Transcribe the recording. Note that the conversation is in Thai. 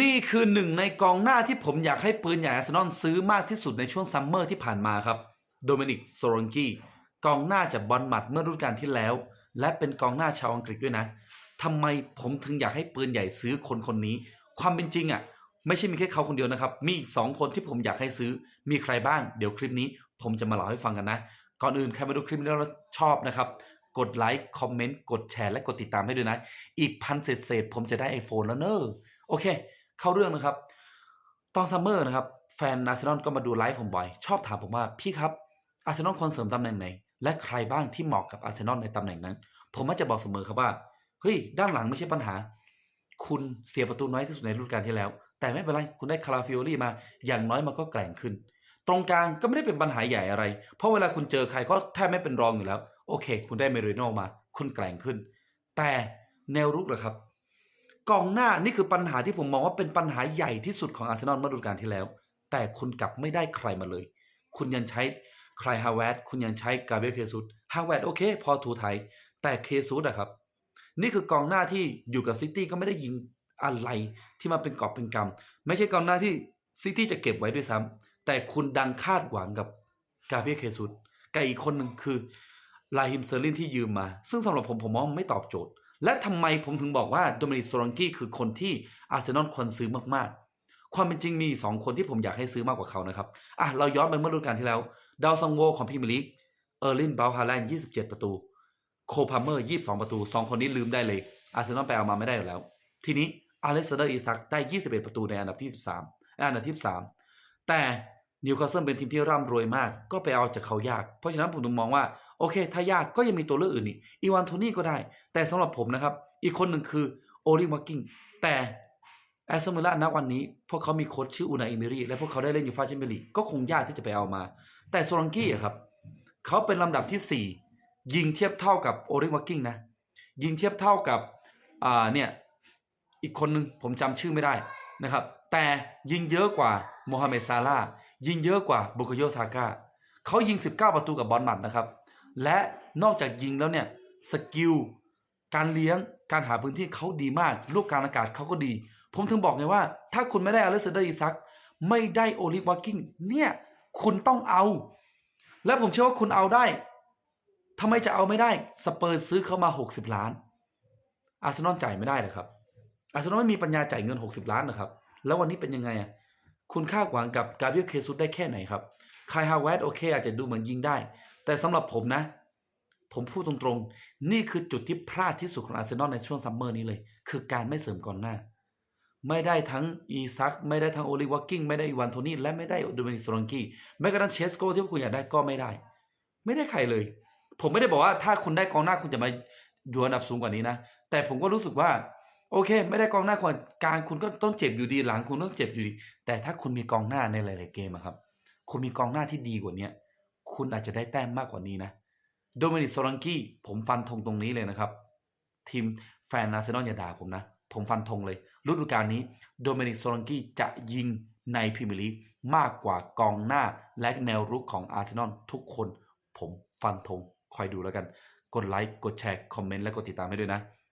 นี่คือหนึ่งในกองหน้าที่ผมอยากให้ปืนใหญ่อาร์เซนอลซื้อมากที่สุดในช่วงซัมเมอร์ที่ผ่านมาครับ โดมินิกโซร n นกี้กองหน้าจากบอลมัดเมื่อฤดูกาลที่แล้ว และเป็นกองหน้าชาวอังกฤษด้วยนะทำไมผมถึงอยากให้ปืนใหญ่ซื้อคนคนนี้ ความเป็นจริงอะ ไม่ใช่มีแค่เขาคนเดียวนะครับ มีอีกสองคนที่ผมอยากให้ซื้อ มีใครบ้าง เดี๋ยวคลิปนี้ผมจะมาเล่าให้ฟังกันนะ ก่อนอื่นใครมาดูคลิปนี้แล้วชอบนะครับกดไลค์คอมเมนต์กดแชร์และกดติดตามให้ด้วยนะ อีกพันเศษผมจะได้ iPhone แล้วเนอะโอเค เข้าเรื่องนะครับ ตอนซัมเมอร์นะครับแฟนอาร์เซนอลก็มาดูไลฟ์ผมบ่อย ชอบถามผมว่าพี่ครับอาร์เซนอลควรเสริมตำแหน่งไหน และใครบ้างที่เหมาะกับอาร์เซนอลในตำแหน่งนั้น ผมมักจะบอกเสมอครับว่าเฮ้ยด้านหลังไม่ใช่ปัญหา คุณเสียประตูน้อยที่สุดในฤดูกาลที่แล้ว แต่ไม่เป็นไรคุณได้คาราฟิโอลี่มาอย่างน้อยมันก็แกร่งขึ้น ตรงกลางก็ไม่ได้เป็นปัญหาใหญ่อะไร เพราะเวลาคุณเจอใครก็แทบไม่เป็นรองอยู่แล้ว โอเค คุณได้เมริโนมา คุณแกร่งขึ้น แต่แนวรุกเหรอครับ กองหน้านี่คือปัญหาที่ผมมองว่าเป็นปัญหาใหญ่ที่สุดของอาร์เซนอลเมื่อฤดูกาลที่แล้ว แต่คุณกลับไม่ได้ใครมาเลย คุณยังใช้ใครฮาวเวดคุณยังใช้กาเบรียลเคซุสฮาวเวดโอเค พอถูไทย แต่เคซุสอะครับ นี่คือกองหน้าที่อยู่กับซิตี้ก็ไม่ได้ยิงอะไรที่มาเป็นกอบเป็นกำไม่ใช่กองหน้าที่ซิตี้จะเก็บไว้ด้วยซ้ำแต่คุณดังคาดหวังกับกาเบรียลเคซุสกับอีกคนหนึ่งคือลาฮิมเซอร์ลินที่ยืมมา ซึ่งสำหรับผมผมมองไม่ตอบโจทย์ และทำไมผมถึงบอกว่าโดมินิกโซลังกี้คือคนที่อาร์เซนอลควรซื้อมากๆ ความเป็นจริงมี 2 คนที่ผมอยากให้ซื้อมากกว่าเขานะครับอะเราย้อนไปเมื่อฤดูกาลที่แล้ว ดาวซังโวของพรีเมียร์ลีกเออร์ลินบาลฮาแลนด์27 ประตู โคพาเมอร์ 22 ประตู 2 คนนี้ลืมได้เลย อาร์เซนอลไปเอามาไม่ได้อยู่แล้ว ทีนี้อเล็กซานเดอร์อีซักได้ 21 ประตูในอันดับที่ 13อันดับที่ 3 แต่นิวคาสเซิลเป็นทีมที่ร่ำรวยมาก ก็ไปเอาจากเขายาก เพราะฉะนั้นผมถึงมองว่า โอเคถ้ายากก็ยังมีตัวเลือกอื่นนี่อีวานโทนี่ก็ได้ แต่สำหรับผมนะครับ อีกคนหนึ่งคือโอลิวักกิ้งแต่แอสตันวิลล่าณวันนี้ พวกเขามีโค้ชชื่ออูนาอิเมรีและพวกเขาได้เล่นอยู่ฟาแชมเปี้ยนลีกก็คงยากที่จะไปเอามา แต่โซลังกี้อะครับเขาเป็นลำดับที่ 4 ยิงเทียบเท่ากับโอริวักกิ้งนะยิงเทียบเท่ากับอ่าเนี่ยอีกคนหนึ่งผมจำชื่อไม่ได้นะครับ แต่ยิงเยอะกว่าโมฮัมเหม็ดซาลายิงเยอะกว่าบุคโยซาก้าเขายิง 19 ประตูกับบอลหมัดนะครับ และนอกจากยิงแล้วเนี่ยสกิลการเลี้ยงการหาพื้นที่เขาดีมาก ลูกกางอากาศเขาก็ดี ผมถึงบอกไงว่า ถ้าคุณไม่ได้อเล็กซานเดอร์อีซักไม่ได้โอลิฟวากิ้งเนี่ยคุณต้องเอา และผมเชื่อว่าคุณเอาได้ทำไมจะเอาไม่ได้สเปอร์ซื้อเขามา 60 ล้าน อาร์เซนอลจ่ายไม่ได้เลยครับ อาร์เซนอลไม่มีปัญญาจ่ายเงิน 60 ล้านนะครับ แล้ววันนี้เป็นยังไงอะคุณคาดหวังกับกาเบรียลเคซุสได้แค่ไหนครับคายฮาวเวร์ดโอเค อาจจะดูเหมือนยิงได้ แต่สำหรับผมนะ ผมพูดตรงๆ นี่คือจุดที่พลาดที่สุดของอาร์เซนอลในช่วงซัมเมอร์นี้เลย คือการไม่เสริมก่อนหน้า ไม่ได้ทั้งอีซัก ไม่ได้ทั้งโอลิวักกิ้งไม่ได้อีวานโทนี่และไม่ได้โดมินิกโซลังกี้แม้กระทั่งเชสโกที่พวกคุณอยากได้ก็ไม่ได้ ไม่ได้ใครเลย ผมไม่ได้บอกว่าถ้าคุณได้กองหน้าคุณจะมาอยู่อันดับสูงกว่านี้นะ แต่ผมก็รู้สึกว่าโอเค ไม่ได้กองหน้าคนกางคุณก็ต้องเจ็บอยู่ดีหลังคุณต้องเจ็บอยู่ดี แต่ถ้าคุณมีกองหน้าในหลาย ๆ เกมครับ คุณมีกองหน้าที่ดีกว่าเนี้ย คุณอาจจะได้แต้มมากกว่านี้นะโดมินิกโซลังกี้ผมฟันธงตรงนี้เลยนะครับ ทีมแฟนอาร์เซนอลอย่าด่าผมนะ ผมฟันธงเลย ฤดูกาลนี้โดมินิกโซลังกี้จะยิงในพรีเมียร์ลีกมากกว่ากองหน้าและแนวรุกของอาร์เซนอลทุกคน ผมฟันธงคอยดูแล้วกัน กดไลค์กดแชร์ คอมเมนต์และกดติดตามให้ด้วยนะ